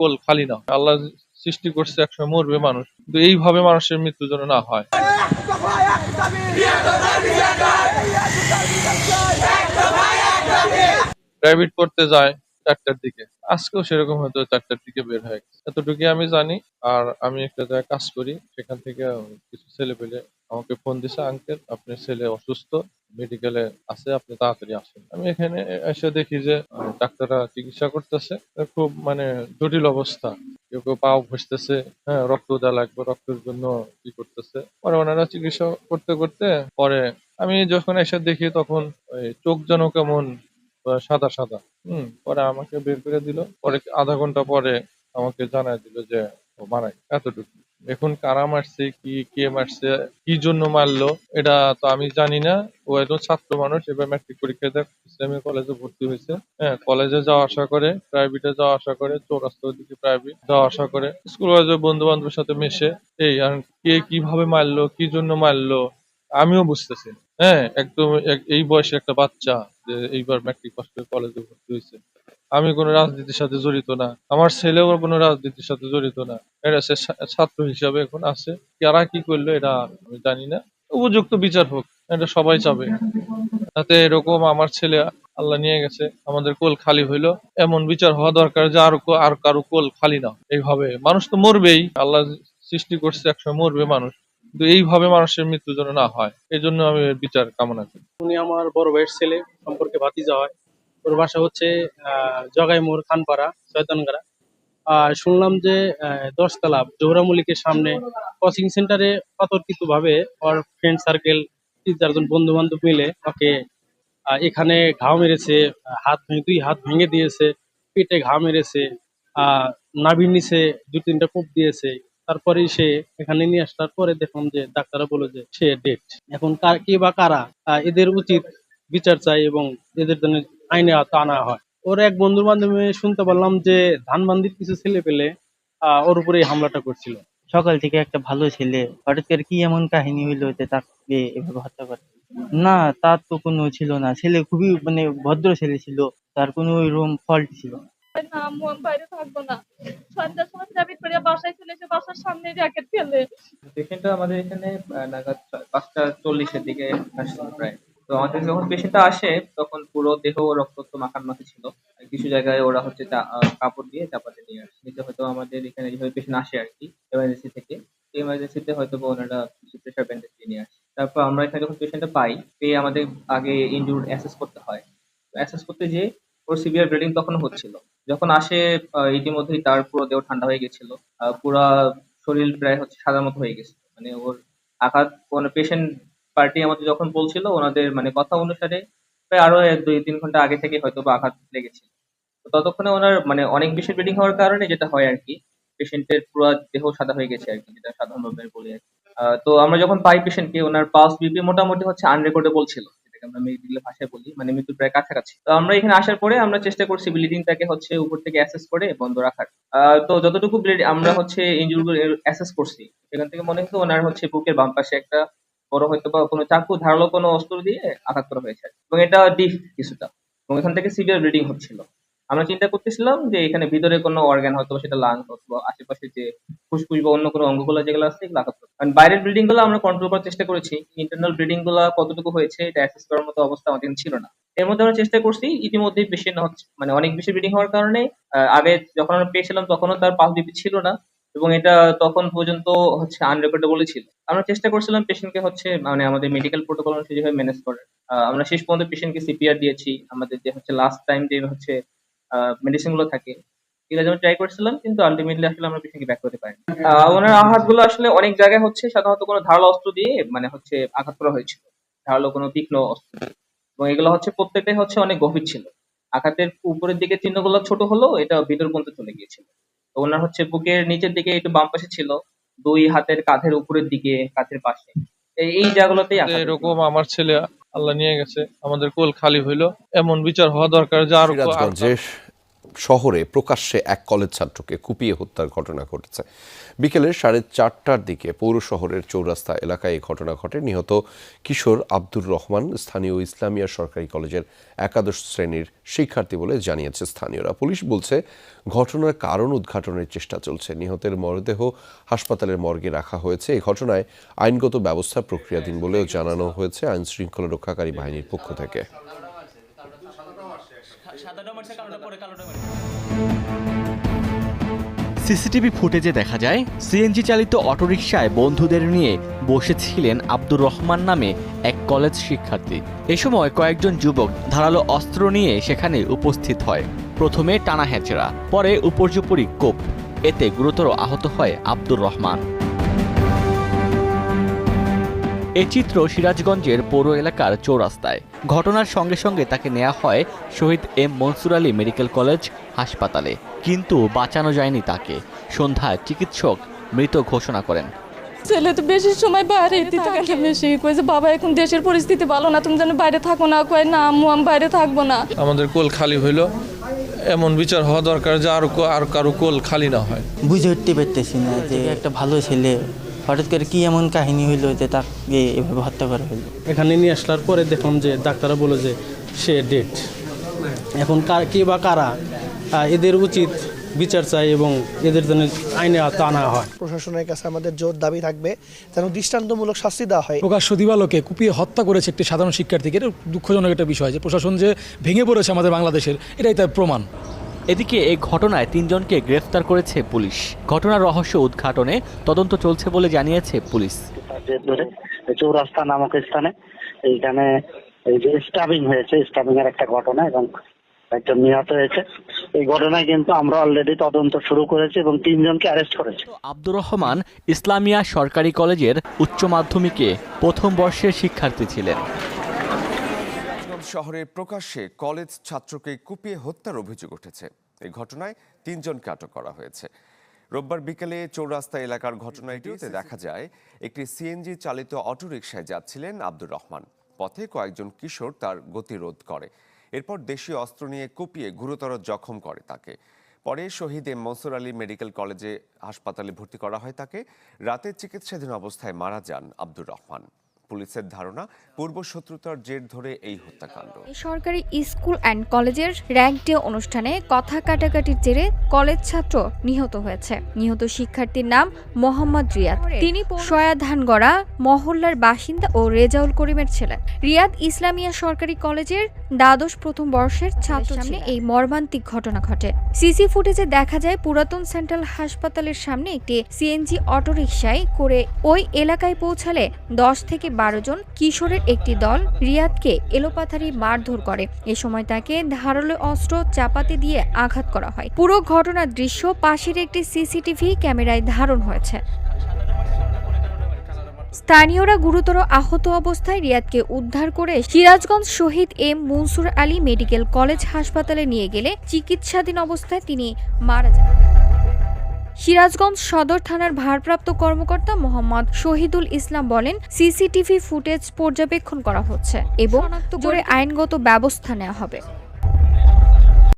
কোল খালি না। আল্লাহ সৃষ্টি করছে একসময় মরবে মানুষ। কিন্তু এইভাবে মানুষের মৃত্যু যেন না হয়। প্রাইভেট করতে যায়। চারটার দিকে। আজকেও সেরকম হয়তো চারটার দিকে বের হয়ে গেছে। এতটুকুই আমি জানি। আর আমি একটা জায়গায় কাজ করি। সেখান থেকে কিছু ছেলে পেলে আমাকে ফোন দিছে আঙ্কেল আপনার ছেলে অসুস্থ মেডিকেলে আছে, আপনি তাড়াতাড়ি আসুন। আমি এখানে এসে দেখি যে ডাক্তাররা চিকিৎসা করতেছে। খুব মানে জটিল অবস্থা। কেউ কেউ পাও ঘষতেছে হ্যাঁ রক্ত দেওয়া লাগবে, রক্তের জন্য কি করতেছে। পরে ওনারা চিকিৎসা করতে করতে, পরে আমি যখন এসে দেখি তখন, ওই চোখ যেন কেমন সাদা সাদা। হম, পরে আমাকে বের করে দিল। পরে আধা ঘণ্টা পরে আমাকে জানায় দিল যে, ও মারা গেছে। এতটুকু। এখন কারা মারছে, কি, কে মারছে, কি জন্য মারলো, এটা তো আমি জানি না। ও একজন ছাত্র মানুষ, এবার ম্যাট্রিক পরীক্ষা দেয় ইসলামী কলেজে ভর্তি হয়েছে। হ্যাঁ কলেজে যাওয়া আসা করে প্রাইভেটে যাওয়া আসা করে চৌরাস্তার দিকে প্রাইভেট যাওয়া আসা করে। স্কুল কলেজে বন্ধু বান্ধবের সাথে মেশে, এই, আর কে কীভাবে মারলো, কি জন্য মারলো? আমিও বুঝতেছি হ্যাঁ একদম এক- এই বয়সে একটা বাচ্চা। যে এইবার ম্যাট্রিক পাস করে কলেজে ভর্তি হয়েছে আমি কোনো রাজনীতির সাথে জড়িত না। আমার ছেলেও কোনো রাজনীতির সাথে জড়িত না। এটা সে ছাত্র হিসাবে এখন আছে। কারা কি করল এটা আমি জানি না। উপযুক্ত বিচার হোক, এটা সবাই চাবে। তাতে এরকম আমার ছেলে আল্লাহ নিয়ে গেছে, আমাদের কোল খালি হইল। এমন বিচার হওয়া দরকার যে আর আর কারও কোল খালি না। এইভাবে। মানুষ তো মরবেই। আল্লাহ সৃষ্টি করছে একসময় মরবে মানুষ। কিন্তু এইভাবে মানুষের মৃত্যু যেন না হয় এই জন্য আমি বিচার কামনা করি। উনি আমার বড় ভাইয়ের ছেলে। সম্পর্কে ভাতিজা হয়। ওর বাসা হচ্ছে জগাইমোড় খানপাড়া, শয়তানগাড়া। আর শুনলাম যে দশতলা জোহরা মল্লিকের সামনে কোচিং সেন্টারে অতর্কিত ভাবে ওর ফ্রেন্ড সার্কেল তিন চারজন বন্ধু বান্ধব মিলে ওকে এখানে ঘাও মেরেছে, হাত দুই হাত ভেঙে দিয়েছে, পেটে ঘা মেরেছে নাভির নিচে দু তিনটা কোপ দিয়েছে। তারপরে সে এখানে নিয়ে আসার পরে দেখলাম যে ডাক্তাররা বলে যে সে ডেট এখন কার, কে বা কারা এদের উচিত বিচার চাই এবং এদের জন্য আইনে আওতা আনা হয়। ওর এক বন্ধুর মাধ্যমে শুনতে পারলাম যে ধানবান্দির কিছু ছেলে পেলে আহ, ওর উপরে এই হামলাটা করছিল। সকাল থেকে একটা ভালো ছেলে হঠাৎ করে কি এমন কাহিনী হইল যে তাকে এভাবে হত্যা করে? না তার তো কোনো ছিল না। ছেলে খুবই মানে ভদ্র ছেলে ছিল তার কোনো ওইরকম ফল্ট ছিল না। না আমি বাইরে থাকব না। সন্ধ্যার সময় করে বাসায় চলে এসে বাসার সামনে র্যাকেট ফেলে পেশেন্টটা আমাদের এখানে নাগাদ পাঁচটা চল্লিশের দিকে আসছিল প্রায়। তো আমাদের যখন পেশেন্টটা আসে, তখন পুরো দেহ রক্তাক্ত মাখার মাখি ছিল। কিছু জায়গায় ওরা হচ্ছে কাপড় দিয়ে চাপাতে নিয়ে আসে। নিতে হয়তো আমাদের এখানে যেভাবে পেশেন্ট আসে আর কি এমার্জেন্সি থেকে এমার্জেন্সিতে হয়তো বা ওনারা কিছু প্রেশার ব্যান্ডেজ দিয়ে নিয়ে আসে। তারপর আমরা এখানে যখন পেশেন্টটা পাই, পেয়ে আমাদের আগে ইনজুর অ্যাসেস করতে হয়। অ্যাসেস করতে যে ওর সিভিয়ার ব্লিডিং তখন হচ্ছিল। যখন আসে ইতিমধ্যেই তার পুরো দেহ ঠান্ডা হয়ে গেছিল। পুরা শরীর প্রায় হচ্ছে সাদার মতো হয়ে গেছে মানে ওর আঘাত কোনো পেশেন্ট পার্টি আমাদের যখন বলছিল, ওনাদের মানে কথা অনুসারে প্রায় আরও দুই, তিন ঘণ্টা আগে থেকে হয়তো বা আঘাত লেগেছিল তো ততক্ষণে ওনার মানে অনেক বেশি ব্লিডিং হওয়ার কারণে যেটা হয় আর কি পেশেন্টের পুরো দেহ সাদা হয়ে গেছে আর কি, যেটা সাধারণভাবে বলি আর কি। তো আমরা যখন পাই পেশেন্টকে ওনার পালস বিপি মোটামুটি হচ্ছে আনরেকর্ডেবল ছিল যেটাকে আমরা মেডিকেল ভাষায় বলি মানে মৃত্যুর প্রায় কাছাকাছি। তো আমরা এখানে আসার পরে আমরা চেষ্টা করছি ব্লিডিংটাকে হচ্ছে উপর থেকে অ্যাসেস করে বন্ধ রাখার। তো যতটুকু ব্লিড আমরা হচ্ছে ইনজুরি অ্যাসেস করছি, সেখান থেকে মনে হতো ওনার হচ্ছে বুকের বাম পাশে একটা বড় হয়তো বা কোনো চাকু ধারালো কোনো অস্ত্র দিয়ে আঘাত করা হয়েছে। এবং এটা ডিপ কিছুটা। এবং এখান থেকে সিভিয়ার ব্লিডিং হচ্ছিল। আমরা চিন্তা করতেছিলাম যে এখানে ভিতরে কোনো অর্গান হয়তো সেটা লাং অথবা আশেপাশে যে ফুসফুস বা অন্য কোনো অঙ্গগুলো যেগুলো আছে এগুলো আঘাত কারণ বাইরের ব্লিডিংগুলো আমরা কন্ট্রোল করার চেষ্টা করেছি। ইন্টারনাল ব্লিডিংগুলো কতটুকু হয়েছে এটা অ্যাসেস করার মতো অবস্থা আমাদের ছিল না। এর মধ্যে আমরা চেষ্টা করছি ইতিমধ্যেই পেশেন্ট হচ্ছে মানে অনেক বেশি ব্লিডিং হওয়ার কারণে আগে যখন আমরা পেয়েছিলাম তখনও তার পাস বিপি ছিল না। এবং এটা তখন পর্যন্ত হচ্ছে আনরেকর্ডেবলই ছিল। আমরা চেষ্টা করছিলাম পেশেন্টকে হচ্ছে মানে আমাদের মেডিকেল প্রোটোকল যেভাবে ম্যানেজ করে আহ, আমরা শেষ পর্যন্ত পেশেন্টকে সিপিআর দিয়েছি আমাদের যে হচ্ছে লাস্ট টাইম যে হচ্ছে মেডিসিনগুলো থাকে এগুলো যেমন ট্রাই করছিলাম কিন্তু আলটিমেটলি আসলে আমরা পেশেন্টকে ব্যাক করতে আহ, ওনার আঘাতগুলো আসলে অনেক জায়গায় হচ্ছে সাধারণত কোনো ধারালো অস্ত্র দিয়ে মানে হচ্ছে আঘাত করা হয়েছিল। ধারালো কোনো তীক্ষ্ণ অস্ত্র। এবং এগুলো হচ্ছে প্রত্যেকটাই হচ্ছে অনেক গভীর ছিল। আঘাতের উপরের দিকে চিহ্নগুলো ছোট হলেও এটা ভিতর পর্যন্ত চলে গিয়েছিল। ওনার হচ্ছে বুকের নিচের দিকে একটু বাম পাশে ছিল দুই হাতের কাঁধের উপরের দিকে কাঁধের পাশে। এই- জায়গাগুলোতেই এরকম আমার ছেলে আল্লাহ নিয়ে গেছে আমাদের কোল খালি হইল। এমন বিচার হওয়া দরকার যে আর শহরে প্রকাশ্যে এক কলেজ ছাত্রকে কুপিয়ে হত্যার ঘটনা ঘটেছে। বিকেলে সাড়ে চারটার দিকে পৌর শহরের চৌরাস্তা এলাকায় এই ঘটনা ঘটে। নিহত কিশোর আব্দুর রহমান স্থানীয় ইসলামিয়া সরকারি কলেজের একাদশ শ্রেণির শিক্ষার্থী বলে জানিয়েছে স্থানীয়রা। পুলিশ বলছে, ঘটনার কারণ উদ্ঘাটনের চেষ্টা চলছে। নিহতের মরদেহ হাসপাতালের মর্গে রাখা হয়েছে। এই ঘটনায় আইনগত ব্যবস্থা প্রক্রিয়াধীন বলেও জানানো হয়েছে আইন শৃঙ্খলা রক্ষাকারী বাহিনীর পক্ষ থেকে। সিসিটিভি ফুটেজে দেখা যায় সিএনজি চালিত অটোরিকশায় বন্ধুদের নিয়ে বসেছিলেন আব্দুর রহমান নামে এক কলেজ শিক্ষার্থী। এ সময় কয়েকজন যুবক ধারালো অস্ত্র নিয়ে সেখানে উপস্থিত হয়। প্রথমে টানা হেঁচড়া পরে উপর্যুপরি কোপ। এতে গুরুতর আহত হয় আব্দুর রহমান। এ চিত্র সিরাজগঞ্জের পৌর এলাকার চৌরাস্তায়। ঘটনার সঙ্গে সঙ্গে তাকে নেওয়া হয় Shaheed M Mansur Ali medical college হাসপাতালে। কিন্তু বাঁচানো যায়নি তাকে। সন্ধ্যায় চিকিৎসক মৃত ঘোষণা করেন। ছেলে তো বেশি সময় বাইরে থাকে। বেশি কয়েছে বাবা এখন দেশের পরিস্থিতি ভালো না তুমি যেন বাইরে থাকো না। কয় না আম্মু আমি বাইরে থাকব না। আমাদের কোল খালি হইল। এমন বিচার হওয়া দরকার যে আর আর কারও কোল খালি না হয়। বুঝে উঠতে পারতেছি না যে একটা ভালো ছেলে হঠাৎ করে কি এমন কাহিনী হইল যে তাকে এভাবে হত্যা করা হইল? এখানে নিয়ে আসলার পরে দেখলাম যে ডাক্তাররা বলে যে সে ডেট এখন কার কে বা কারা এদের উচিত বিচার চাই এবং এদের জন্য আইনে আওতা আনা হয়। প্রশাসনের কাছে আমাদের জোর দাবি থাকবে যেন দৃষ্টান্তমূলক শাস্তি দেওয়া হয়। প্রকাশ্য দিবালোকে কুপিয়ে হত্যা করেছে একটি সাধারণ শিক্ষার্থীকে। এটা দুঃখজনক একটা বিষয় যে প্রশাসন যে ভেঙে পড়েছে আমাদের বাংলাদেশের এটাই তার প্রমাণ। এদিকে এই ঘটনায় তিনজনকে গ্রেফতার করেছে পুলিশ। ঘটনার রহস্য উদ্ঘাটনে তদন্ত চলছে বলে জানিয়েছে পুলিশ। চৌরাস্তা নামক স্থানে এইখানে এই যে স্টাবিং হয়েছে স্টাবিং এর একটা ঘটনা এবং একজন নিহত হয়েছে। এই ঘটনায় কিন্তু আমরা অলরেডি তদন্ত শুরু করেছি এবং তিনজনকে অ্যারেস্ট করেছি। আব্দুর রহমান ইসলামিয়া সরকারি কলেজের উচ্চ মাধ্যমিকে প্রথম বর্ষের শিক্ষার্থী ছিলেন। সিরাজগঞ্জ শহরে প্রকাশ্যে কলেজ ছাত্রকে কুপিয়ে হত্যার অভিযোগ উঠেছে। এই ঘটনায় তিনজনকে আটক করা হয়েছে। রোববার বিকেলে চৌরাস্তা এলাকার ঘটনাটিতে দেখা যায় একটি সিএনজি চালিত অটোরিকশায় যাচ্ছিলেন আব্দুর রহমান। পথে কয়েকজন কিশোর তার গতিরোধ করে। এরপর দেশীয় অস্ত্র নিয়ে কুপিয়ে গুরুতর জখম করে তাকে। পরে শহীদ এম মনসুর আলী মেডিকেল কলেজে হাসপাতালে ভর্তি করা হয় তাকে। রাতে চিকিৎসাধীন অবস্থায় মারা যান আব্দুর রহমান। পুলিশের ধারণা পূর্ব শত্রুতার জের ধরে এই হত্যাকাণ্ড। সরকারি স্কুল অ্যান্ড কলেজের র্যাঙ্ক ডে অনুষ্ঠানে কথা কাটাকাটির জেরে কলেজ ছাত্র নিহত হয়েছে। নিহত শিক্ষার্থীর নাম মোহাম্মদ রিয়াদ। তিনি সয়াধানগড়া মহল্লার বাসিন্দা ও রেজাউল করিমের ছেলে। রিয়াদ ইসলামিয়া সরকারি কলেজের দ্বাদশ প্রথম বর্ষের ছাত্র সামনে এই মর্মান্তিক ঘটনা ঘটে। সিসি ফুটেজে দেখা যায় পুরাতন সেন্ট্রাল হাসপাতালের সামনে একটি সিএনজি অটোরিকশায় করে ওই এলাকায় পৌঁছালে দশ থেকে বারো জন কিশোরের একটি দল রিয়াদকে এলোপাথারি মারধর করে। এ সময় তাকে ধারালো অস্ত্র চাপাতি দিয়ে আঘাত করা হয়। পুরো ঘটনার দৃশ্য পাশের একটি সিসিটিভি ক্যামেরায় ধারণ হয়েছে। স্থানীয়রা গুরুতর আহত অবস্থায় রিয়াদকে উদ্ধার করে Sirajganj Shaheed M Mansur Ali medical college হাসপাতালে নিয়ে গেলে চিকিৎসাধীন অবস্থায় তিনি মারা যান। সিরাজগঞ্জ সদর থানার ভারপ্রাপ্ত কর্মকর্তা মোহাম্মদ শহীদুল ইসলাম বলেন সিসিটিভি ফুটেজ পর্যবেক্ষণ করা হচ্ছে এবং আইনগত ব্যবস্থা নেওয়া হবে।